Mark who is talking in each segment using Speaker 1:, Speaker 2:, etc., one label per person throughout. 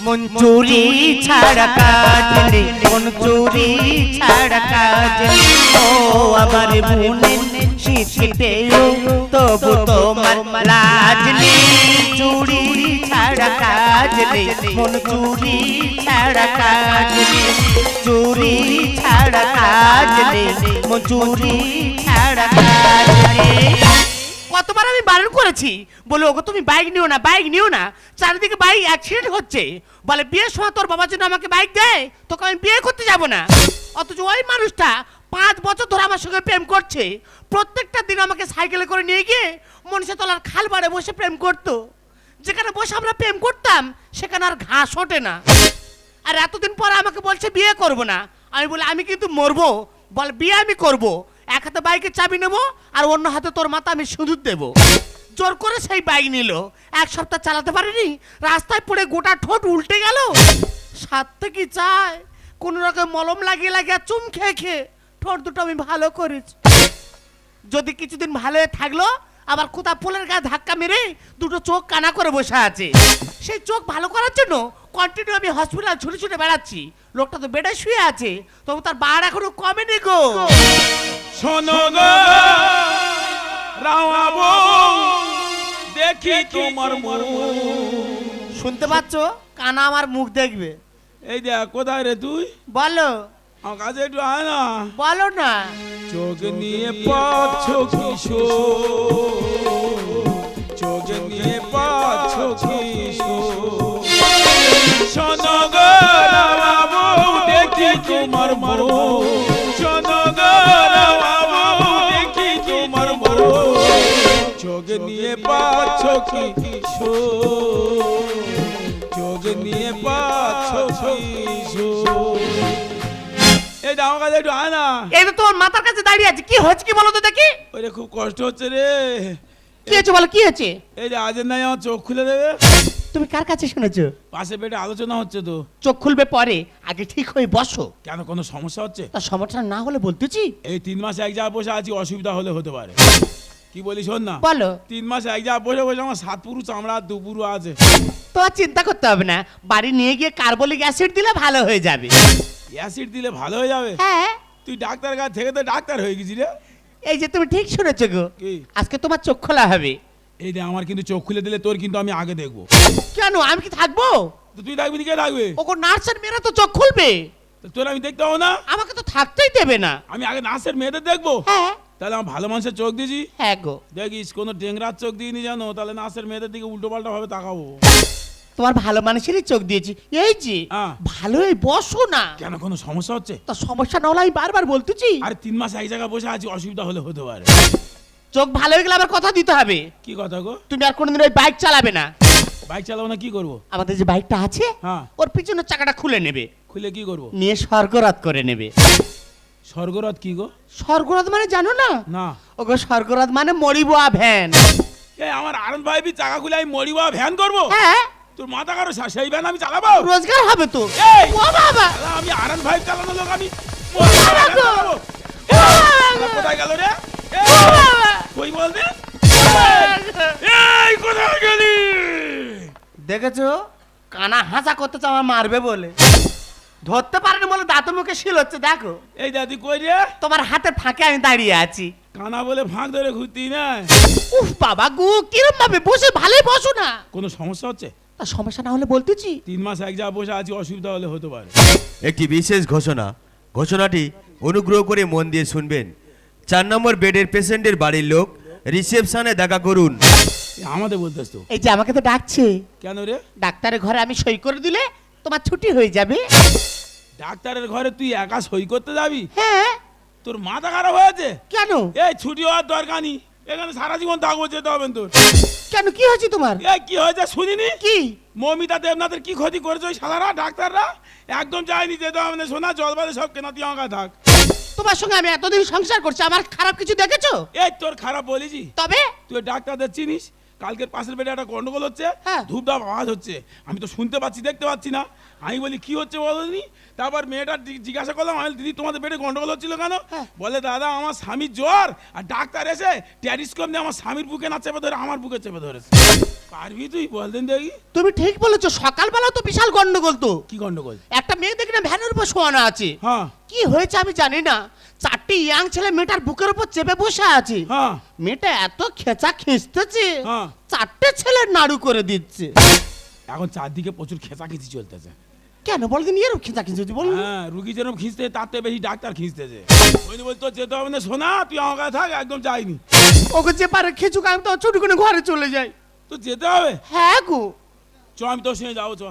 Speaker 1: মন চুরি ছাড়া কাজ নেই মন চুরি ছাড়া কাজ ও আমার মনের শীতেও তবু তোমার লাজ নেই। চুরি ছাড়া কাজ নেই মন চুরি ছাড়া কাজ নেই চুরি ছাড়া কাজ নেই মন চুরি ছাড়া কাজ নেই কতবার আমি বারণ করেছি? বলে, ওগো, তুমি বাইক নিও না বাইক নিও না। চারিদিকে বাইক অ্যাক্সিডেন্ট হচ্ছে। বলে বিয়ের সময় তোর বাবার জন্য আমাকে বাইক দেয়, তোকে আমি বিয়ে করতে যাব না। অথচ ওই মানুষটা পাঁচ বছর ধরে আমার সঙ্গে প্রেম করছে। প্রত্যেকটা দিন আমাকে সাইকেলে করে নিয়ে গিয়ে মনীষা তলার খাল বাড়ে বসে প্রেম করতো। যেখানে বসে আমরা প্রেম করতাম, সেখানে আর ঘাস ওঠে না। আর এতদিন পর আমাকে বলছে, বিয়ে করব না। আমি বলি, আমি কিন্তু মরবো। বল, বিয়ে আমি করব। এক হাতে বাইকের চাবি নেব আর অন্য হাতে তোর মাথা আমি সিঁদুর দেবো। জোর করে সেই বাইক নিল। এক সপ্তাহ চালাতে পারিনি? রাস্তায় পড়ে গোটা ঠোঁট উল্টে গেল। সাথে কি চায় কোন রকম মলম লাগিয়ে লাগিয়ে চুম খেয়ে খেয়ে ঠোঁট দুটো আমি ভালো করেছি। যদি কিছুদিন ভালো থাকল, আবার কোথা পোলের গায়ে ধাক্কা মেরে দুটো চোখ কানা করে বসে আছে। সেই চোখ ভালো করার জন্য কন্টিনিউ আমি হসপিটাল ছুটে ছুটে বেড়াচ্ছি। লোকটা তো বেডে শুয়ে আছে তবু তার বার এখনও কমেনি গো।
Speaker 2: শোনো গো রাওয়াবো দেখি তোমার মুখ।
Speaker 1: শুনতে পাচ্ছ? কানা আমার মুখ দেখবে।
Speaker 2: এই দেখ কোথায় রে তুই?
Speaker 1: বলো।
Speaker 2: আমার কাছে একটু আয় না।
Speaker 1: বলো না।
Speaker 2: চোখ নিয়ে পাচ্ছ কিশোর দেখি তোমার দেখি তোমার চোখ নিয়ে পাচ্ছ কিশোর চোখ নিয়ে পাচ্ছ এই যে আমার কাছে একটু আয় না
Speaker 1: এই তো তোমার মাথার কাছে দাঁড়িয়ে আছে কি হচ্ছে কি বলো তো দেখি?
Speaker 2: ওরে খুব কষ্ট হচ্ছে রে।
Speaker 1: কি হয়েছে বলো কি হয়েছে?
Speaker 2: এই যে আজের নাই আমার চোখ খুলে দেবে।
Speaker 1: তুমি কার কাছে শুনেছো?
Speaker 2: পাশে পেটে আলোচনা হচ্ছে তো।
Speaker 1: চোখ খুলবে পরে আগে ঠিক হয়ে বসো।
Speaker 2: কেন কোনো সমস্যা হচ্ছে?
Speaker 1: তার সমস্যা না হলে বলতেছি।
Speaker 2: এই তিন মাস এক জায়গায় বসে আছি অসুবিধা হলে হতে পারে। কি বলি শোন না?
Speaker 1: বলো।
Speaker 2: তিন মাস এক জায়গায় বসে বসে আমার সাত পুরু চামড়া আর দু পুরু আছে।
Speaker 1: তো আর চিন্তা করতে হবে না। বাড়ি নিয়ে গিয়ে কার্বলিক অ্যাসিড দিলে ভালো হয়ে যাবে।
Speaker 2: অ্যাসিড দিলে ভালো হয়ে যাবে?
Speaker 1: হ্যাঁ।
Speaker 2: তুই ডাক্তার কাছ থেকে তো ডাক্তার হয়ে গেছি রে।
Speaker 1: এই যে তুমি ঠিক শুনেছো গো। আজকে তোমার চোখ খোলা হবে।
Speaker 2: এই রে আমার কিন্তু চোখ খুলে দিলে তোর কিন্তু আমি আগে দেখব।
Speaker 1: কেন? আমি কি থাকব?
Speaker 2: তো তুই ডাকবি কে ডাকবে
Speaker 1: ওকে নার্সের মেয়েরা তো চোখ খুলবে।
Speaker 2: তো তোর আমি দেখতে হব না?
Speaker 1: আমাকে তো থাকতেই দেবে না।
Speaker 2: আমি আগে নার্সের মেয়েদের দেখব?
Speaker 1: হ্যাঁ।
Speaker 2: তাহলে আমার ভালো মানুষের চোখ দিয়েছি।
Speaker 1: হ্যাঁ গো।
Speaker 2: দেখিস কোনো টেংরার চোখ দিইনি জানো? তাহলে নার্সের মেয়েদের দিকে উল্টো পাল্টা ভাবে তাকাবো।
Speaker 1: তোমার ভালো মানুষেরই চোখ দিয়েছি। এই যে
Speaker 2: হ্যাঁ।
Speaker 1: ভালোই বসো না।
Speaker 2: কেন কোনো সমস্যা হচ্ছে?
Speaker 1: তা সমস্যা না হলে আমি বারবার বলতেছি।
Speaker 2: আরে তিন মাস এক জায়গায় বসে আছি অসুবিধা হলে হতে পারে।
Speaker 1: চোখ ভালো হয়ে গেলে আবার কথা দিতে হবে।
Speaker 2: কি কথা গো?
Speaker 1: তুমি আর কোনোদিন ওই বাইক চালাবে না।
Speaker 2: বাইক চালাবো না কি করব?
Speaker 1: আমাদের যে বাইকটা আছে
Speaker 2: হ্যাঁ।
Speaker 1: ওর পিছনের চাকাটা খুলে নেবে।
Speaker 2: খুলে কি করব?
Speaker 1: নিয়ে স্বর্গরাত করে নেবে।
Speaker 2: স্বর্গরথ কি গো?
Speaker 1: স্বর্গরাত মানে জানো না?
Speaker 2: না।
Speaker 1: ওগো স্বর্গরাত মানে মরিবুয়া ভ্যান।
Speaker 2: এই আমার আনন্দ ভাই চাকা খুলে আমি মরিবা ভ্যান করব?
Speaker 1: হ্যাঁ।
Speaker 2: তোর মাথা কারও সেই ভ্যান আমি চালাবো?
Speaker 1: রোজগার হবে তো।
Speaker 2: এই!
Speaker 1: ও বাবা!
Speaker 2: আমি আনন্দ ভাই চালানো লোক আমি মরিবা ভ্যান চালাবো। কোথায় গেল রে! এই কোথায় গেলি?
Speaker 1: দেখেছ? কানা হাসা করতে চাও আমার মারবে বলে। ধরতে পারেনি বলে দাঁত মুখে শিল হচ্ছে দেখো।
Speaker 2: এই দাদি কই রে?
Speaker 1: তোমার হাতে ফাঁকে আমি দাঁড়িয়ে আছি।
Speaker 2: কানা বলে ফাঁক ধরে ঘুরতি না
Speaker 1: উফ বাবা গু কিরম ভাবে বসে ভালোই বসো না।
Speaker 2: কোনো সমস্যা হচ্ছে?
Speaker 1: তা সমস্যা না হলে বলতেছি।
Speaker 2: তিন মাস এক জায়গায় বসে আছি অসুবিধা হলে হতে পারে।
Speaker 3: একটি বিশেষ ঘোষণা। ঘোষণাটি অনুগ্রহ করে মন দিয়ে শুনবেন। চার নম্বর বেডের পেশেন্টের বাড়ির লোক রিসেপশনে দেখা করুন।
Speaker 2: আমাদের বলতেস তো
Speaker 1: এই যে আমাকে তো ডাকছে।
Speaker 2: কেন রে?
Speaker 1: ডাক্তারের ঘরে আমি সই করে দিলে তোমার ছুটি হয়ে যাবে।
Speaker 2: ডাক্তারের ঘরে তুই একা সই করতে যাবি?
Speaker 1: হ্যাঁ।
Speaker 2: তোর মাথা খারাপ হয়েছে?
Speaker 1: কেন?
Speaker 2: এই ছুটি হওয়ার দরকার নেই। এখানে সারা জীবন থাকব যেতে হবে তোর।
Speaker 1: কেন কি হয়েছে তোমার?
Speaker 2: এই কি হয়েছে শুনিনি?
Speaker 1: কি?
Speaker 2: মমিতা দেবনাথের কি ক্ষতি করেছে ওই সাদারা ডাক্তাররা? একদম চাইনি যেতে হবে না। সোনা জল বাদে সব কেনা তুই আমাকে থাক।
Speaker 1: তোমার সঙ্গে আমি এতদিন সংসার করছি আমার খারাপ কিছু দেখেছ?
Speaker 2: এই তোর খারাপ বলেছি
Speaker 1: তবে?
Speaker 2: তুই ডাক্তারদের চিনিস? কালকের পাশের বেডে একটা গন্ডগোল হচ্ছে
Speaker 1: হ্যাঁ।
Speaker 2: ধূপধাপ আওয়াজ হচ্ছে। আমি তো শুনতে পাচ্ছি দেখতে পাচ্ছি না। আমি বলি কি হচ্ছে বলো বলনি? তারপর মেয়েটা জিজ্ঞাসা করলাম আমি দিদি তোমাদের পেটে গন্ডগোল হচ্ছিল কেন?
Speaker 1: হ্যাঁ।
Speaker 2: বলে দাদা আমার স্বামীর জ্বর আর ডাক্তার এসে ট্যারিস্কোপ দিয়ে আমার স্বামীর বুকে না চেপে ধরে আমার বুকে চেপে ধরেছে। পারবি তুই? বল দিন দেখি।
Speaker 1: তুমি ঠিক বলেছ সকালবেলা তো বিশাল গন্ডগোল তো।
Speaker 2: কি গন্ডগোল?
Speaker 1: একটা মেয়ে দেখি না ভ্যানের উপর শোয়ানো আছে।
Speaker 2: হ্যাঁ।
Speaker 1: কি হয়েছে আমি জানি না। চারটি ইয়াং ছেলে মেয়েটার বুকের উপর চেপে বসে আছে।
Speaker 2: হ্যাঁ।
Speaker 1: মেয়েটা এত খেঁচা খিঁচতেছে
Speaker 2: হ্যাঁ।
Speaker 1: চারটে ছেলে নাড়ু করে দিচ্ছে।
Speaker 2: এখন চারদিকে প্রচুর খেঁচাখিচি চলতেছে।
Speaker 1: কেন? বল দিন এরকম খেঁচা খিঁচেছি বল।
Speaker 2: হ্যাঁ রুগী যেরকম খিঁচতে তার থেকে বেশি ডাক্তার খিঁচতেছে ওই জন্য বলতো যেতে হবে না শোনা তুই আমার কাছে থাক একদম যাইনি।
Speaker 1: ওকে যে পারে খেঁচুক আমি তো ছুটি করে ঘরে চলে যাই।
Speaker 2: তো যেতে হবে?
Speaker 1: হ্যাঁ গো।
Speaker 2: চ আমি তোর সঙ্গে যাব চ।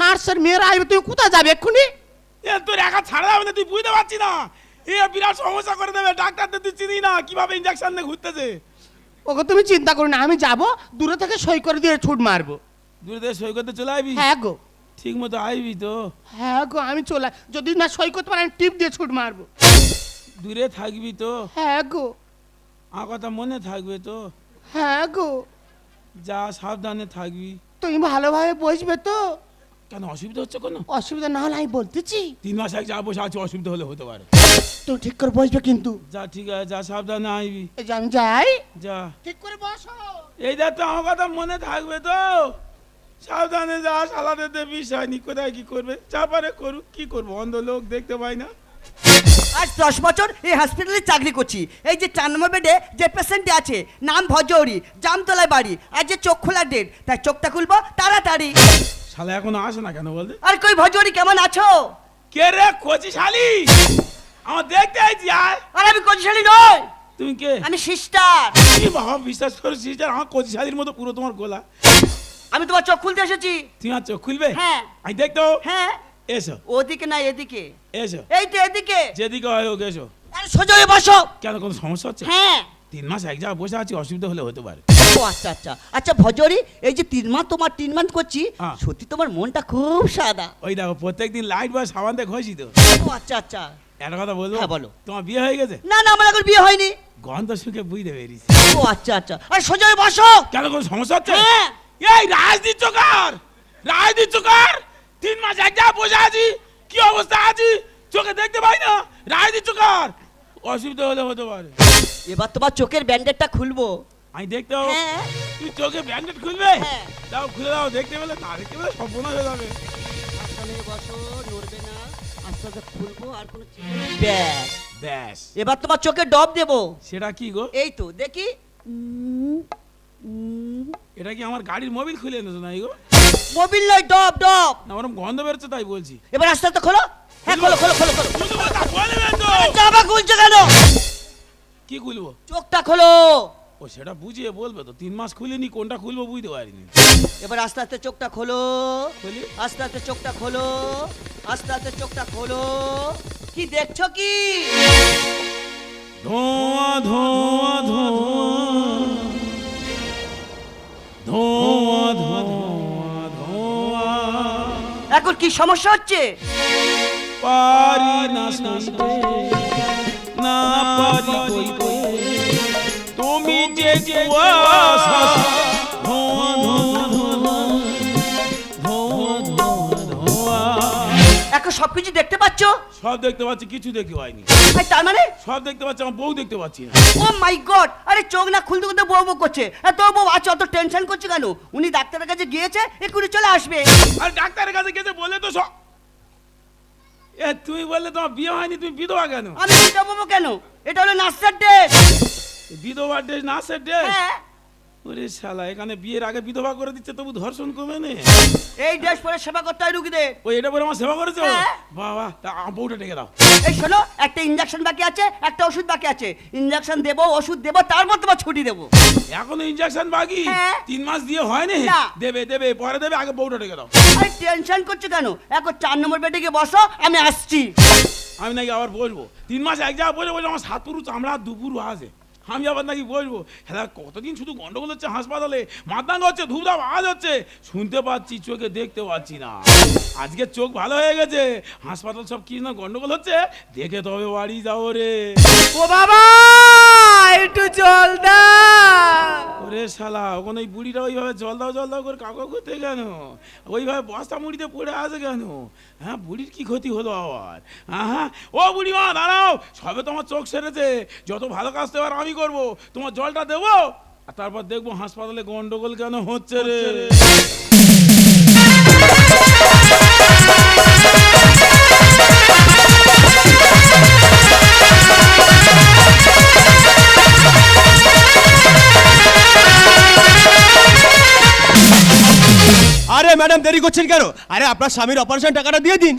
Speaker 1: নার্সের মেয়েরা আসবে তুমি কোথায় যাবে এক্ষুনি?
Speaker 2: এ তোর একা ছাড়া যাবে না তুই বুঝতে পারছি না। এ বিরাট সমস্যা করে দেবে ডাক্তারদের তুই চিনি না কীভাবে ইঞ্জেকশন নিয়ে ঘুরতেছে?
Speaker 1: ওকে তুমি চিন্তা করো না আমি যাব দূরে থেকে সই করে দিয়ে ছুট মারবো।
Speaker 2: দূরে থেকে সই করতে চলে আসবি?
Speaker 1: হ্যাঁ গো।
Speaker 2: ঠিক মতো আইবি তো।
Speaker 1: হ্যাঁ গো আমি চলে যদি না সই করতে পারি আমি টিপ দিয়ে ছুট মারবো।
Speaker 2: দূরে থাকবি তো।
Speaker 1: হ্যাঁ গো।
Speaker 2: আমার কথা মনে থাকবে তো।
Speaker 1: হ্যাঁ গো।
Speaker 2: যা সাবধানে থাকবি।
Speaker 1: তুমি ভালোভাবে বসবে তো।
Speaker 2: কেন অসুবিধা হচ্ছে কোনো?
Speaker 1: অসুবিধা না হলে আমি বলতেছি।
Speaker 2: তিন মাস এক যা বসে আছে অসুবিধা হলে হতে পারে।
Speaker 1: তুমি ঠিক করে বসবে কিন্তু।
Speaker 2: যা ঠিক আছে যা সাবধানে আইবি।
Speaker 1: এই যে আমি যাই।
Speaker 2: যা।
Speaker 1: ঠিক করে বসো।
Speaker 2: এই যা তো আমার কথা মনে থাকবে তো। সাবধানে যা সালাদের বিষয় নি কোথায় কি করবে? যা পারে করুক কি করব? অন্ধ লোক দেখতে পাই না।
Speaker 4: আজ দশ বছর এই হসপিটালে চাকরি করছি। এই যে চার নম্বর বেডে যে পেশেন্টটি আছে নাম ভজৌরি জামতলায় বাড়ি আর যে চোখ খোলা ডেট তাই চোখটা খুলবো তাড়াতাড়ি।
Speaker 2: শালা এখনও আসে না কেন বলতে?
Speaker 4: আর কই ভজৌরি কেমন আছো?
Speaker 2: কে রে কচি শালি আমার দেখতে আইছি আয়।
Speaker 4: আর আমি কচিশালী নই।
Speaker 2: তুমি কে?
Speaker 4: আমি সিস্টার
Speaker 2: কি বাবা বিশ্বাস করো সিস্টার আমার কচি শালির মতো পুরো তোমার গোলা।
Speaker 4: আমি তোমার চোখ খুলতে এসেছি।
Speaker 2: তুমি আর চোখ খুলবে?
Speaker 4: হ্যাঁ।
Speaker 2: আমি দেখতো
Speaker 4: হ্যাঁ।
Speaker 2: এসো।
Speaker 4: ওদিকে না এদিকে।
Speaker 2: এসো।
Speaker 4: এই তো এদিকে।
Speaker 2: যেদিকে হয় হোক এসো।
Speaker 4: আরে সোজা হয়ে বসো।
Speaker 2: কেন কোনো সমস্যা হচ্ছে?
Speaker 4: হ্যাঁ।
Speaker 2: তিন মাস এক জায়গায় বসে আছি অসুবিধা হলে হতে পারে।
Speaker 4: ও আচ্ছা আচ্ছা। আচ্ছা ভজরি এই যে তিন মাস তোমার তিন মাস করছি
Speaker 2: হ্যাঁ।
Speaker 4: সত্যি তোমার মনটা খুব সাদা।
Speaker 2: ওই দেখো প্রত্যেকদিন লাইট বা সাবান দিয়ে ঘষি তো।
Speaker 4: ও আচ্ছা আচ্ছা।
Speaker 2: একটা কথা বলব?
Speaker 4: হ্যাঁ, বলো।
Speaker 2: তোমার বিয়ে হয়ে গেছে?
Speaker 4: না না আমার এখন বিয়ে হয়নি।
Speaker 2: গন্ধ শুকে বুঝতে পেরেছি।
Speaker 4: ও আচ্ছা আচ্ছা। আরে সোজা হয়ে বসো।
Speaker 2: কেন কোনো সমস্যা হচ্ছে?
Speaker 4: হ্যাঁ।
Speaker 2: এই রাজনীতি চোকার রাজনীতি চোকার তিন মাস এক জায়গায় বসে আছি কি অবস্থা আছি চোখে দেখতে পাই না রাজনীতি চোকার। অসুবিধা হলে হতে পারে।
Speaker 4: এবার তোমার চোখের ব্যান্ডেডটা খুলবো।
Speaker 2: আমি দেখতে পাবো।
Speaker 4: হ্যাঁ।
Speaker 2: তুই চোখে ব্যান্ডেড খুলবে?
Speaker 4: হ্যাঁ।
Speaker 2: দাও খুলে দাও দেখতে পেলে না দেখতে পেলে সম্পূর্ণ হয়ে যাবে।
Speaker 4: বসো নড়বে না। আস্তে আস্তে খুলবো আর কোনো ব্যাস।
Speaker 2: ব্যাস।
Speaker 4: এবার তোমার চোখে ডব দেবো।
Speaker 2: সেটা কি গো?
Speaker 4: এই তো দেখি।
Speaker 2: এটা কি আমার গাড়ির মোবিল খুলে এনেছো না গো?
Speaker 4: মোবিল নয় ডব ডব।
Speaker 2: না ওরকম গন্ধ বেরোচ্ছে তাই বলছি।
Speaker 4: এবার আস্তে আস্তে খোলো। হ্যাঁ খোলো খোলো খোলো খোলো। জামা খুলছো কেন?
Speaker 2: কি খুলবো?
Speaker 4: চোখটা খোলো।
Speaker 2: ও সেটা বুঝিয়ে বলবে তো। তিন মাস খুলিনি কোনটা খুলবো বুঝতে পারিনি।
Speaker 4: এবার আস্তে আস্তে চোখটা খোলো।
Speaker 2: খুলি।
Speaker 4: আস্তে আস্তে চোখটা খোলো। আস্তে আস্তে চোখটা খোলো। কি দেখছ কি?
Speaker 2: ধোঁয়া ধোঁয়া ধোঁয়া।
Speaker 4: কি সমস্যা হচ্ছে?
Speaker 2: পারি না শুনতে না পারি কইতে তুমি যে কুয়াশা
Speaker 4: এখন সবকিছু দেখতে পাচ্ছো?
Speaker 2: সব দেখতে পাচ্ছি কিছু দেখতে পাইনি।
Speaker 4: আর তার মানে?
Speaker 2: সব দেখতে পাচ্ছি আমার বউ দেখতে পাচ্ছি না।
Speaker 4: Oh my god! আরে চোখ না খুলতে খুলতে বউ বউ করছে। আর তোর বউ আছে অত টেনশন করছে কেন? উনি ডাক্তারের কাছে গিয়েছে এক্ষুনি চলে আসবে।
Speaker 2: আর ডাক্তারের কাছে গেছে বলে তো সব এ তুই বললে তোমার বিয়ে হয়নি তুমি বিধবা কেন?
Speaker 4: আমি পাবো কেন? এটা হলো নার্সের ড্রেস
Speaker 2: বিধবা ড্রেস না সে ড্রেস
Speaker 4: হ্যাঁ।
Speaker 2: ওরে শালা এখানে বিয়ের আগে বিধবা করে দিচ্ছে তবু ধর্ষণ কমে নে।
Speaker 4: এই ড্রেস পরে সেবা করতে হয় রুগীদের।
Speaker 2: ওই এটা পরে আমার সেবা করেছ?
Speaker 4: হ্যাঁ।
Speaker 2: বাবা তা আমার বউটা ডেকে দাও।
Speaker 4: এই শোনো একটা ইঞ্জেকশন বাকি আছে একটা ওষুধ বাকি আছে। ইঞ্জেকশন দেবো ওষুধ দেবো তারপর তোমার ছুটি দেবো।
Speaker 2: এখনও ইনজেকশন বাকি?
Speaker 4: হ্যাঁ।
Speaker 2: তিন মাস দিয়ে হয়নি
Speaker 4: না।
Speaker 2: দেবে দেবে পরে দেবে আগে বউটা ডেকে দাও।
Speaker 4: আরে টেনশন করছ কেন? এখন চার নম্বর বেডে গিয়ে বসো আমি আসছি।
Speaker 2: আমি নাকি আবার বলব তিন মাস এক জায়গায় বসে বসে আমার সাত পুরু চামড়া দুপুর আছে। আমি আবার নাকি বসবো হ্যাঁ কতদিন শুধু গন্ডগোল হচ্ছে হাসপাতালে? মাতাঙ্গ হচ্ছে ধূপধাপ আওয়াজ হচ্ছে। শুনতে পাচ্ছি, চোখে দেখতে পাচ্ছি না। আজকে চোখ ভালো হয়ে গেছে। হাসপাতাল সব কি না গন্ডগোল হচ্ছে? দেখে তবে বাড়ি যাও রে।
Speaker 1: ও বাবা
Speaker 2: শালা, ওখানে ওই বুড়িটা ওইভাবে জল দাও জল দাও করে কাকা করতে কেন? ওইভাবে বস্তা মুড়িতে পড়ে আছে কেন? হ্যাঁ বুড়ির কি ক্ষতি হলো আবার? হ্যাঁ ও বুড়ি মা, দাঁড়াও, সবে তোমার চোখ সেরেছে, যত ভালো কাজ দেওয়ার আমি করব, তোমার জলটা দেবো? আর তারপর দেখব হাসপাতালে গন্ডগোল কেন হচ্ছে রে।
Speaker 3: আরে ম্যাডাম দেরি করছেন কেন? আরে আপনার স্বামীর অপারেশন টাকাটা দিয়ে দিন।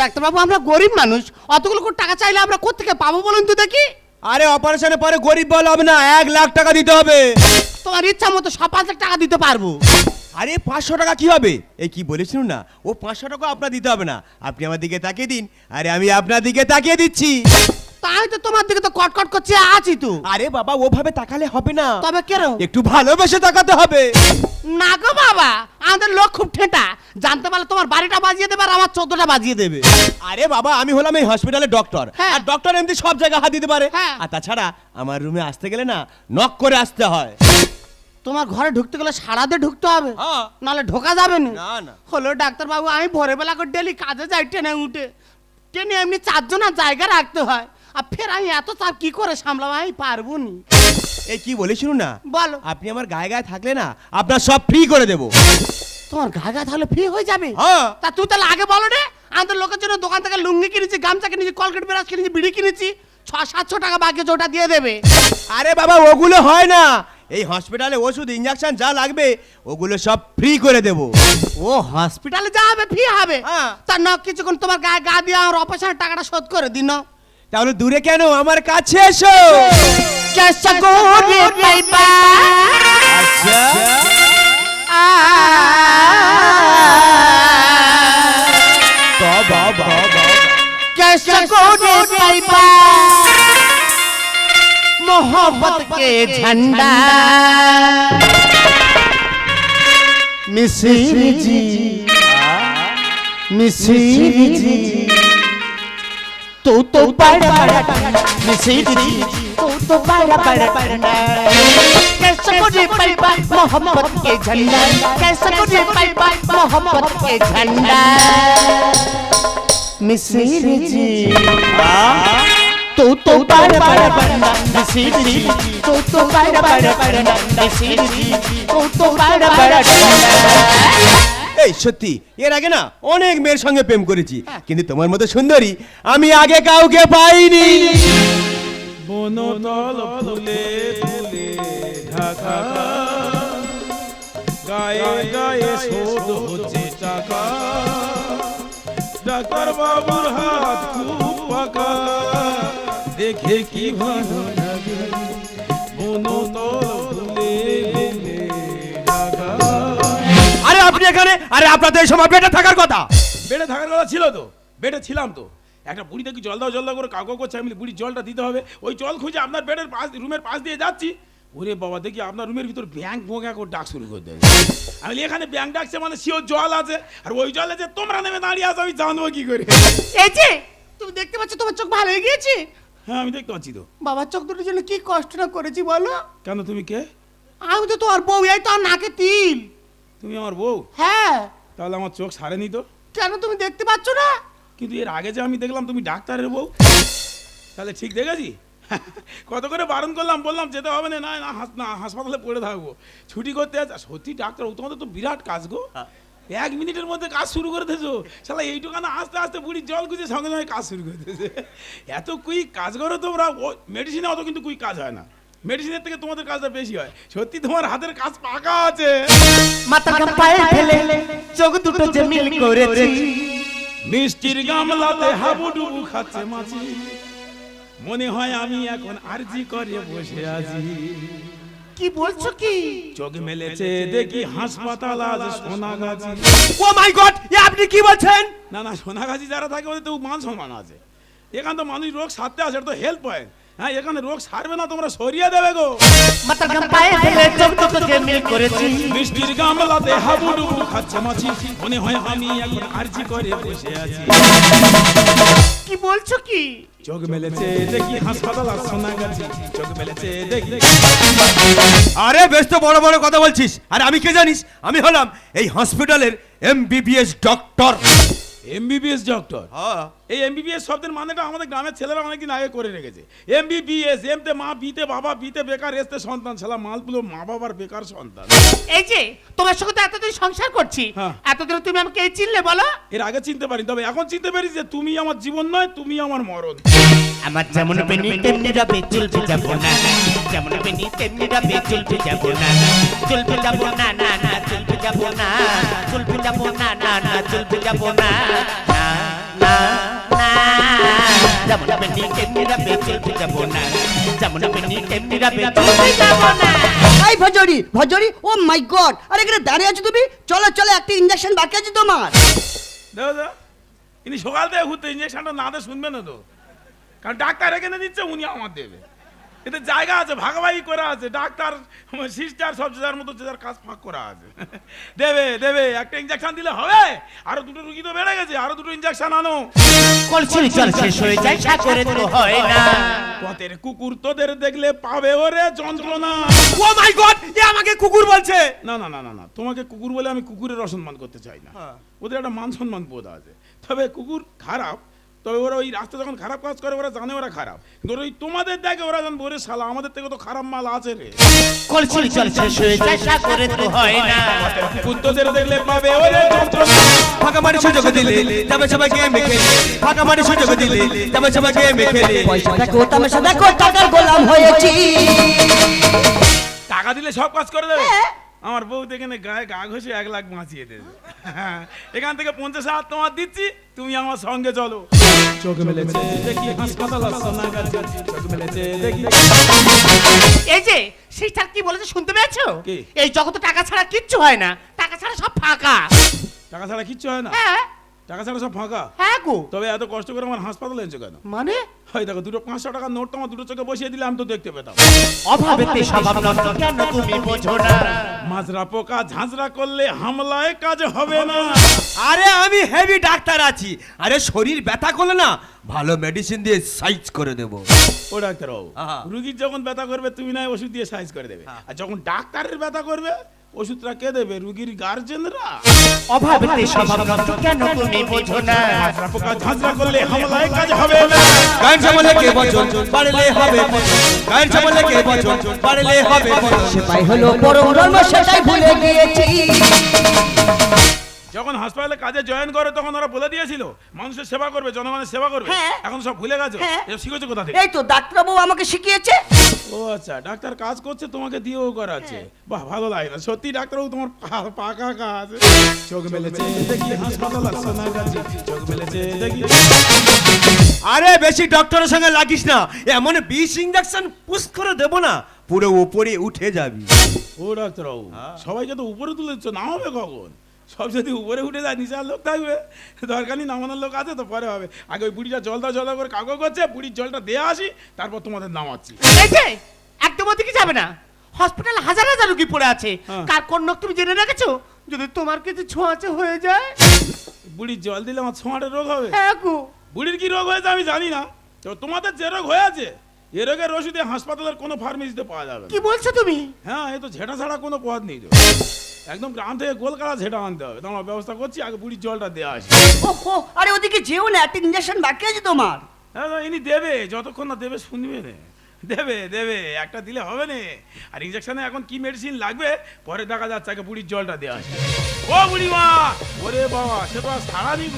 Speaker 1: ডাক্তারবাবু আমরা গরিব মানুষ। অতগুলো করে টাকা চাইলে আমরা কোথেকে পাবো বলুন তো দেখি?
Speaker 3: আরে অপারেশনের পরে গরিব বল হবে না এক লাখ টাকা দিতে হবে।
Speaker 1: তোমার ইচ্ছা মতো সব পাঁচ লাখ টাকা দিতে পারব।
Speaker 3: আরে পাঁচশো টাকা কি হবে? এই কি বলেছিলেন না? ও পাঁচশো টাকা আপনার দিতে হবে না। আপনি আমার দিকে তাকিয়ে দিন। আরে আমি আপনার দিকে তাকিয়ে দিচ্ছি।
Speaker 1: তাই তো তোমার দিকে তো কটকট করছে আছি তো।
Speaker 3: আরে বাবা ওভাবে তাকালে হবে না।
Speaker 1: তবে কেন
Speaker 3: একটু ভালোবেসে তাকাতে হবে।
Speaker 1: না গো বাবা আমাদের লোক খুব ঠেটা। জানতে পারলে তোমার বাড়িটা বাজিয়ে দেবে আর আমার চোদ্দটা বাজিয়ে দেবে।
Speaker 3: আরে বাবা আমি হলাম এই হসপিটালের ডক্টর
Speaker 1: হ্যাঁ।
Speaker 3: আর ডক্টর এমনি সব জায়গায় হাত দিতে পারে।
Speaker 1: হ্যাঁ।
Speaker 3: আর তাছাড়া আমার রুমে আসতে গেলে না নক করে আসতে হয়।
Speaker 1: তোমার ঘরে ঢুকতে গেলে সারা দিয়ে ঢুকতে হবে।
Speaker 3: হ্যাঁ।
Speaker 1: নাহলে ঢোকা যাবে না।
Speaker 3: না, না।
Speaker 1: হলো ডাক্তারবাবু আমি ভোরবেলা করে ডেলি কাজে যাই ট্রেনে উঠে। ট্রেনে এমনি চারজনের জায়গা রাখতে হয়। আর ফের আমি এত চাপ কি করে সামলাবো? আমি পারব নি।
Speaker 3: এই কি বলে শুনুন না
Speaker 1: বলো।
Speaker 3: আপনি আমার গায়ে গায়ে থাকলে না আপনার সব ফ্রি করে দেবো।
Speaker 1: তোমার গা গা তাহলে ফ্রি হয়ে যাবে?
Speaker 3: হ্যাঁ।
Speaker 1: তা তুই তাহলে আগে বলো রে আমাদের লোকের জন্য দোকান থেকে লুঙ্গি কিনেছি গামছা কিনেছি কলগেট ব্রাশ কিনেছি বিড়ি কিনেছি ছ সাতশো টাকা বাকি ওটা দিয়ে দেবে।
Speaker 3: আরে বাবা ওগুলো হয় না। এই হসপিটালে ওষুধ ইঞ্জেকশন যা লাগবে ওগুলো সব ফ্রি করে দেবো।
Speaker 1: ও হসপিটালে যা হবে ফ্রি হবে।
Speaker 3: হ্যাঁ।
Speaker 1: তা ন কিছুক্ষণ তোমার গায়ে গা দিয়ে আমার অপারেশনের টাকাটা শোধ করে দিন
Speaker 3: তাহলে দূরে কেন আমার কাছে এসো
Speaker 1: কেসা করে পাইবা
Speaker 3: আচ্ছা বাবা বাবা
Speaker 1: कैसे कोने पाइबा मोहब्बत के झंडा मिसिर जी मिसिर जी तू तो बड़ा बड़ा मिसिर जी तू तो बड़ा बड़ा कैसे कोने पाइबा मोहब्बत के झंडा कैसे कोने पाइबा मोहब्बत के झंडा मिसिर जी तू तो बड़ा बड़ा मिसिर जी तू तो बड़ा बड़ा मिसिर जी तू तो बड़ा बड़ा
Speaker 3: এই সত্যি এর আগে না অনেক মেয়ের সঙ্গে প্রেম করেছি কিন্তু তোমার মতো সুন্দরী আমি আগে কাউকে পাইনি।
Speaker 2: বনতল ফুলে ফুলে ঢাকা গায়ে গায়ে শোধ হচ্ছে টাকা ডাক্তার বাবুর হাত খুব পাকা দেখে কি ভালো
Speaker 3: আপনি এখানে? আরে আপনার তো এই সময় বেটে থাকার কথা।
Speaker 2: বেটে থাকার কথা ছিল তো। বেটে ছিলাম তো। একটা বুড়ি দেখি জল দাও জল দাও করে কাকু করছে। আমি বুড়ি জলটা দিতে হবে। ওই জল খুঁজে আপনার বেডের পাশ রুমের পাশ দিয়ে যাচ্ছি। ওরে বাবা দেখি আপনার রুমের ভিতর ব্যাংক বোঁকা করে ডাক শুরু করে দেয়। আমি এখানে ব্যাংক ডাকছে মানে শিওর জল আছে। আর ওই জলে যে তোমরা নেমে দাঁড়িয়ে আছো আমি জানব কি করে?
Speaker 1: এই যে তুমি দেখতে পাচ্ছ তোমার চোখ ভালো হয়ে গিয়েছে?
Speaker 2: হ্যাঁ আমি দেখতে পাচ্ছি তো।
Speaker 1: বাবার চোখ দুটোর জন্য কি কষ্ট না করেছি বলো?
Speaker 2: কেন তুমি কে?
Speaker 1: আমি তো তোমার বউ এই তো আর নাকে তিল।
Speaker 2: তুমি আমার বউ?
Speaker 1: হ্যাঁ।
Speaker 2: তাহলে আমার চোখ সারেনি তো?
Speaker 1: কেন তুমি দেখতে পাচ্ছ না?
Speaker 2: কিন্তু এর আগে যে আমি দেখলাম তুমি ডাক্তারের বউ। তাহলে ঠিক দেখেছি? কত করে বারণ করলাম বললাম যেতে হবে না না না হাস- না হাসপাতালে পড়ে থাকব। ছুটি করতে আছে সত্যি ডাক্তার ও তোমাদের তো বিরাট কাজ গো। এক মিনিটের মধ্যে কাজ শুরু করে দিয়েছ। শালা এইটুকানা আস্তে আস্তে বুড়ি জল গুজে সঙ্গে সঙ্গে কাজ শুরু করে দিয়েছে। এত কুই কাজ করো তোমরা মেডিসিনে অত কিন্তু কুই কাজ হয় না। মেডিসিনের থেকে তোমাদের কাজটা বেশি হয়। সত্যি তোমার হাতের কাজ পাকা আছে।
Speaker 5: পায়ে ফেলে চোখ দুটো যে মিল করেছি।
Speaker 2: মিষ্টির গামলাতে হাবুডুবু খাচ্ছে মাছি। মনে হয় আমি এখন আরজি করে বসে আছি।
Speaker 1: কি বলছো কি?
Speaker 2: চোখ মেলেছে দেখি হাসপাতাল আজ সোনাগাছি।
Speaker 3: ও মাই গড এ আপনি কি বলছেন?
Speaker 2: না না সোনাগাছি যারা থাকে ওদের তো মান সম্মান আছে। এখান তো মানুষ রোগ সারতে আসে তো হেল্প হয়। হ্যাঁ এখানে রোগ সারবে না তোমরা সরিয়ে দেবে গো।
Speaker 6: মাথার ঘাম পায়ে ফেলে চোখ দুটোকে মিল করেছি।
Speaker 2: বৃষ্টির গামলাতে হাবুডুবু খাচ্ছে মাছি। মনে হয় আমি এখন আরজি করে বসে আছি।
Speaker 6: কি বলছো কি?
Speaker 2: চোখ মেলেছে দেখি হাসপাতাল আর শোনা গেছে। চোখ মেলেছে দেখি।
Speaker 3: আরে বেশ তো বড় বড় কথা বলছিস। আর আমি কে জানিস? আমি হলাম এই হসপিটালের এমবিবিএস ডক্টর।
Speaker 2: এমবিবিএস ডক্টর
Speaker 3: হ্যাঁ।
Speaker 2: এই এমবিবিএস শব্দের মানেটা আমাদের গ্রামের ছেলেরা অনেকদিন আগে করে রেখেছে। এমবিবিএস এমতে মা বিতে বাবা বিতে বেকার এসতে সন্তান ছেলা মালগুলো মা বাবার বেকার সন্তান।
Speaker 6: এই যে তোমার সঙ্গে তো এতদিন সংসার করছি।
Speaker 2: হ্যাঁ।
Speaker 6: এতদিন তুমি আমাকে এই চিনলে বলো।
Speaker 2: এর আগে চিনতে পারি তবে এখন চিনতে পারি যে তুমি আমার জীবন নয় তুমি আমার মরণ।
Speaker 1: আমার যেমন বেনি তেমনি রবে চুলপি যাব না যেমন বেনি তেমনি রবে চুলপি যাব না চুলপি যাব না না না চুলপি যাব না চুলপি যাব না না না চুলপি যাব না না না না যেমন বেনি তেমনি রবে চুলপি যাব না যেমন বেনি তেমনি রবে চুলপি যাব না
Speaker 4: এই ভজরি ভজরি ও মাই গড। আরে এখানে দাঁড়িয়ে আছো তুমি? চলো চলো একটা ইঞ্জেকশন বাকি আছে তোমার।
Speaker 2: দেখো তো ইনি সকাল থেকে ঘুরতে ইঞ্জেকশনটা না দিয়ে শুনবে না তো। কারণ ডাক্তার এখানে দিচ্ছে উনি আমার দেবে। এতে জায়গা আছে ভাগাভাগি করা আছে ডাক্তার সিস্টার সব যে যার মতো যে যার কাজ ফাঁক করা আছে। দেবে দেবে একটা ইঞ্জেকশন দিলে হবে। আরও দুটো রুগী তো বেড়ে গেছে আরও দুটো ইঞ্জেকশন আনো।
Speaker 1: কলসির জল শেষ হয়ে যায় সাগরে তো হয় না।
Speaker 2: পথের কুকুর তোদের দেখলে পাবে ওরে যন্ত্রণা।
Speaker 3: ও মাই গড এ আমাকে কুকুর বলছে।
Speaker 2: না না না না না তোমাকে কুকুর বলে আমি কুকুরের অসম্মান করতে চাই না। ওদের একটা মান সম্মান বোধ আছে। তবে কুকুর খারাপ তবে ওরা ওই রাস্তা যখন খারাপ কাজ করে ওরা জানে ওরা খারাপ। কিন্তু ওই তোমাদের দেখে ওরা জান ওরে শালা আমাদের থেকে তো খারাপ মাল আছে রে।
Speaker 1: শেষ হয়ে যায় সাগরে তো হয় না।
Speaker 2: দেখলে পাবে ওরে যন্ত্রণা
Speaker 3: ফাঁকা মারি সুযোগ দিলে তবে সবাই গেমে খেলে। ফাঁকা মারি সুযোগ দিলে তবে সবাই গেমে খেলে।
Speaker 4: পয়সা দেখো তামাশা দেখো টাকার গোলাম হয়েছি।
Speaker 2: টাকা দিলে সব কাজ করে দেবে। আমার বউ তো এখানে গায়ে গা ঘষে এক লাখ বাঁচিয়ে দেবে। এখান থেকে পঞ্চাশ হাজার তোমার দিচ্ছি তুমি আমার সঙ্গে চলো। চোখ মেলেছে দেখি হাসপাতাল চোখ মেলেছে দেখি
Speaker 6: এই যে সিস্টার কি বলেছে শুনতে পেয়েছ?
Speaker 2: কি?
Speaker 6: এই জগতে টাকা ছাড়া কিচ্ছু হয় না টাকা ছাড়া সব ফাঁকা।
Speaker 2: টাকা ছাড়া কিচ্ছু হয় না?
Speaker 6: হ্যাঁ।
Speaker 2: টাকা ছাড়া সব ফাঁকা।
Speaker 6: হ্যাঁ গো।
Speaker 2: তবে এত কষ্ট করে আমার হাসপাতালে এনেছো কেন?
Speaker 6: মানে?
Speaker 2: হয় দেখো দুটো পাঁচশো টাকার নোট তোমার দুটো চোখে বসিয়ে দিলে আমি তো দেখতে পেতাম।
Speaker 1: অভাবেতে স্বভাব নষ্ট কেন তুমি বোঝো না?
Speaker 2: মাজরা পোকা ঝাঁঝরা করলে হামলায় কাজ হবে না।
Speaker 3: আরে আমি হেভি ডাক্তার আছি। আরে শরীর ব্যথা করলে না ভালো মেডিসিন দিয়ে সাইজ করে দেব।
Speaker 2: ও ডাক্তার বাবু রুগীর যখন ব্যথা করবে তুমি নয় ওষুধ দিয়ে সাইজ করে দেবে। আর যখন ডাক্তারের ব্যথা করবে ওষুধটা কে দেবে? রুগীর গার্জেনরা
Speaker 1: অভাবেতে স্বভাব নষ্ট কেন তুমি বোঝো না?
Speaker 2: পোকা ঝাঁঝরা করলে হামলায় কাজ হবে না।
Speaker 3: গান সামলে কে বচন পারলে হবে গান সামলে কে বচন পারলে হবে
Speaker 4: সেটাই হলো পরম ধর্ম সেটাই ভুলে গিয়েছি।
Speaker 2: যখন হাসপাতালে কাজে জয়েন করে তখন ওরা বলে দিয়েছিল মানুষের সেবা করবে জনগণের সেবা করবে।
Speaker 4: হ্যাঁ।
Speaker 2: এখন সব ভুলে গেছো?
Speaker 4: হ্যাঁ।
Speaker 2: এসব শিখেছো কোথা থেকে?
Speaker 4: এই তো ডাক্তারবাবু আমাকে শিখিয়েছে।
Speaker 2: ও আচ্ছা ডাক্তার কাজ করছে তোমাকে দিয়েও করাচ্ছে। বাহ ভালো লাগে না সত্যি ডাক্তারবাবু তোমার পা- পাকা কাজ চোখ মেলেছে দেখি হাসপাতাল আর সোনার কাছে চোখ মেলেছে দেখি।
Speaker 3: আরে বেশি ডক্টরের সঙ্গে লাগিস না। এমন বিষ ইঞ্জেকশন পুশ করে দেব না পুরো উপরে উঠে যাবি।
Speaker 2: ও ডাক্তারবাবু সবাইকে তো উপরে তুলে দিচ্ছ হবে কখন? সব যদি উপরে উঠে যায় নিচে আর লোক থাকবে। দরকার নেই নামানোর লোক আছে তো পরে হবে। আগে ওই বুড়িটা জল দাও জল দাও করে কাগজ করছে বুড়ির জলটা দিয়ে আসি তারপর তোমাদের নামাচ্ছি।
Speaker 6: একদম ওদিকে যাবে না। হসপিটালে হাজার হাজার রুগী পড়ে আছে।
Speaker 2: হ্যাঁ।
Speaker 6: কার কোন নখ তুমি জেনে রেখেছো? যদি তোমার কিছু ছোঁয়াচে হয়ে যায়।
Speaker 2: বুড়ির জল দিলে আমার ছোঁয়াটা রোগ হবে।
Speaker 6: হ্যাঁ
Speaker 2: বুড়ির কি রোগ হয়েছে আমি জানি না। তো তোমাদের যে রোগ হয়েছে এ রোগের ওষুধে হাসপাতালের কোনো ফার্মেসিতে পাওয়া যাবে না।
Speaker 6: কি বলছো তুমি?
Speaker 2: হ্যাঁ এ তো ঝেঁটা ছাড়া কোনো পথ নেই তো। একদম গ্রাম থেকে গোলকালা ঝেঁটা আনতে হবে। তোমার ব্যবস্থা করছি আগে বুড়ির জলটা দেওয়া আসি
Speaker 4: ওহো আরে ওদিকে যেও না একটা ইঞ্জেকশন বাকি আছে তোমার।
Speaker 2: হ্যাঁ ইনি দেবে যতক্ষণ না দেবে শুনবে না দেবে দেবে একটা দিলে হবে না আর ইঞ্জেকশনে এখন কি মেডিসিন লাগবে পরে দেখা যাচ্ছে আগে বুড়ির জলটা দেওয়া আসে ও বুড়ি মা ওরে বাবা সে তো সারা দিব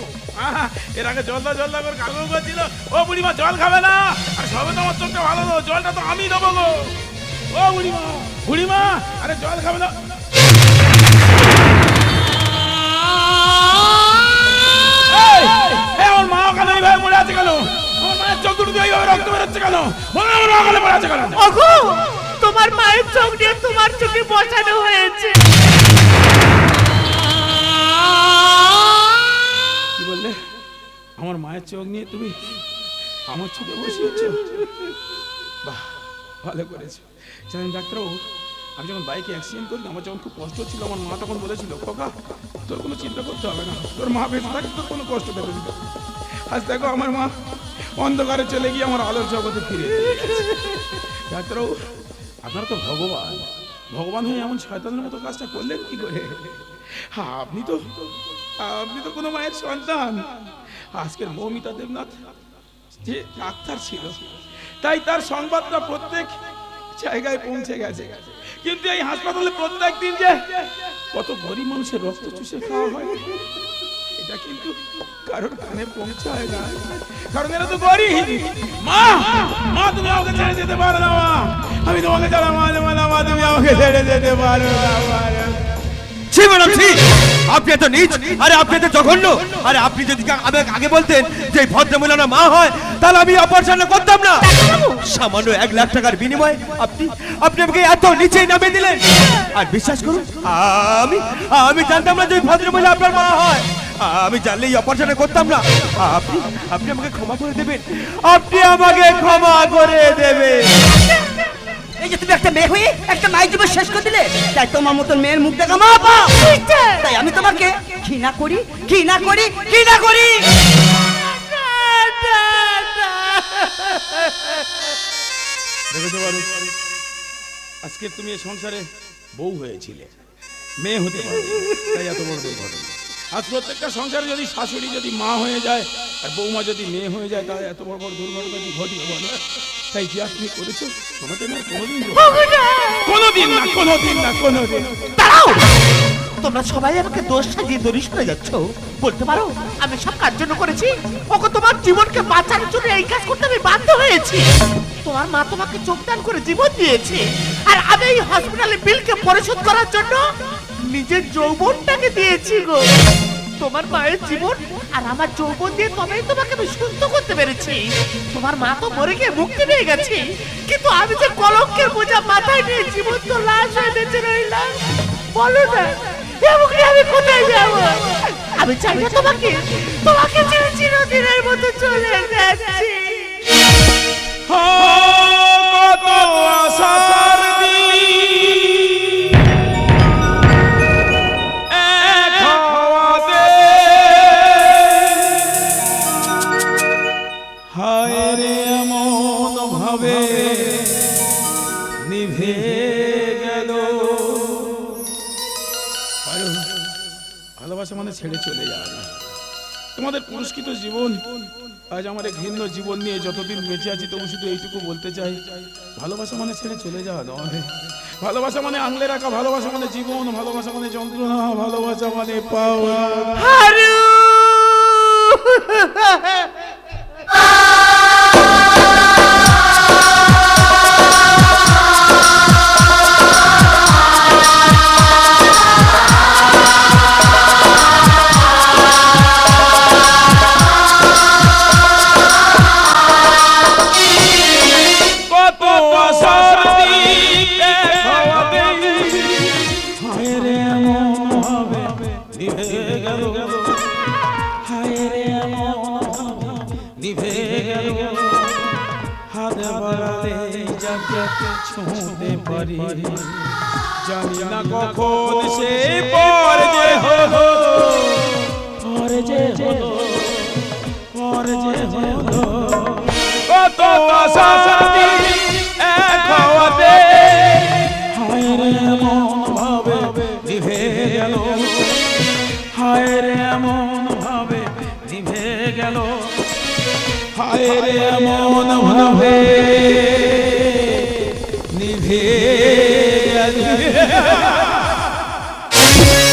Speaker 2: এর আগে জলদা জলদা করে কাগজ করছিল ও বুড়ি মা জল খাবে না আর সবে তোমার চোখটা ভালো তো জলটা তো আমি দেবো গো ও বুড়ি মা বুড়ি মা আরে জল খাবে না মা ওখানে এইভাবে পড়ে আছে কেন মায়ের চোখ দুটো দিয়ে এইভাবে রক্ত বেরোচ্ছে কেন? বলো আমার ওখানে পড়ে আছে কেন
Speaker 6: ওগো তোমার মায়ের চোখ দিয়ে তোমার চোখে বসানো হয়েছে।
Speaker 2: কি বললে? আমার মায়ের চোখ নিয়ে তুমি আমার চোখে বসিয়েছ? বাহ ভালো করেছ। জানেন ডাক্তারবাবু আমি যখন বাইকে অ্যাক্সিডেন্ট করি, আমার যখন খুব কষ্ট হচ্ছিল, আমার মা তখন বলেছিল খোকা তোর কোনো চিন্তা করতে হবে না। তোর মা বেঁচে থাকে তোর কোনো কষ্ট দেবে না। আজ দেখো আমার মা অন্ধকারে চলে গিয়ে আমার আলোর জগতে ফিরে। ডাক্তারবাবু আপনার তো ভগবান। ভগবান হয়ে এমন শয়তানের মতো কাজটা করলেন কি করে? হ্যাঁ আপনি তো আপনি তো কোনো মায়ের সন্তান। আজকের মৌমিতা দেবনাথ যে ডাক্তার ছিল, তাই তার সংবাদটা প্রত্যেক জায়গায় পৌঁছে গেছে। কিন্তু এই হাসপাতালে প্রত্যেক দিন যে কত গরিব মানুষের রক্ত চুষে খাওয়া হয়, এটা কিন্তু কারোর কানে পৌঁছায় না। কারণ এরা তো গরিব। মা মা, তুমি আমাকে ছেড়ে যেতে পারো না, মা। আমি তোমাকে ছাড়া মা তুমি আমাকে ছেড়ে যেতে পারো না, মা।
Speaker 3: ছি, ম্যাডাম, ছি। আপনি এত নিচ? আরে, আপনি এত জঘন্য? আরে, আপনি যদি আগে বলতেন যে ভদ্রমহিলা মা হয়, তাহলে আমি অপারেশন করতাম না। সামান্য এক লাখ টাকার বিনিময়ে আপনি আপনি আমাকে এত নিচে নামে দিলেন। আর বিশ্বাস করুন, আমি আমি জানতাম না যে এই ভদ্রমহিলা আপনার মা হয়। আমি জানলে এই অপারেশন করতাম না। আপনি আপনি আমাকে ক্ষমা করে দেবেন। আপনি আমাকে ক্ষমা করে দেবেন।
Speaker 4: এই যে তুমি একটা মেয়ে হয়ে একটা মায়ের জীবন শেষ করে দিলে, তাই তোমার মতন মেয়ের মুখ দেখা মা তাই আমি তোমাকে ঘৃণা করি ঘৃণা করি ঘৃণা করি।
Speaker 2: আজকে তুমি এই সংসারে বউ হয়েছিলে, মেয়ে হতে পারো তাই এত বড় দুর্ঘটনা। আজ প্রত্যেকটা সংসারে যদি শাশুড়ি যদি মা হয়ে যায়, আর বৌমা যদি মেয়ে হয়ে যায়, তাহলে এত বড় বড় দুর্ঘটনা কি ঘটিয়ে বলো? তাই আর তুমি করেছ? তোমাকে না কোনোদিন কোনোদিন না কোনোদিন না, কোনোদিন।
Speaker 1: দাঁড়াও! তোমরা সবাই আমাকে দোষ সাজিয়ে দরিস করে যাচ্ছ। বলতে পারো, আমি সব কার জন্য করেছি? ওকে তোমার জীবনকে বাঁচানোর জন্য এই কাজ করতে আমি বাধ্য হয়েছি। তোমার মা তোমাকে যোগদান করে জীবন দিয়েছে। আর আমি এই হসপিটালে বিলকে পরিশোধ করার জন্য নিজের যৌবনটাকে দিয়েছি গো। তোমার মায়ের জীবন আর আমার যৌবন দিয়ে তবেই তোমাকে আমি সুস্থ করতে পেরেছি। তোমার মা তো মরে গিয়ে মুক্তি পেয়ে গেছে। কিন্তু আমি যে কলঙ্কের বোঝা মাথায় নিয়ে জীবন তো লাশ হয়ে বেঁচে রইলাম, বলো না আমি কোথায় যাব? আমি চাই না তোমাকে তোমাকে ছেড়ে চিরদিনের মতো চলে যাচ্ছি।
Speaker 2: কত আশার ছেড়ে চলে যাওয়া না। তোমাদের পুরস্কৃত জীবন, আজ আমার এক ঘৃণ্য জীবন নিয়ে যতদিন বেঁচে আছি, তবু শুধু এইটুকু বলতে চাই, ভালোবাসা মানে ছেড়ে চলে যাওয়া নয়। ভালোবাসা মানে আঙলে রাখা, ভালোবাসা মানে জীবন, ভালোবাসা মানে যন্ত্রণা, ভালোবাসা মানে পাওয়া। নিভে গেল। হায় রে নিভে গেল হাত বাড়ালে যাকে ছুঁতে পারি জানি না কখন সে পর যে হলো পর যে হলো পর যে হলো কত আশা এমন ভাবে নিভে গেল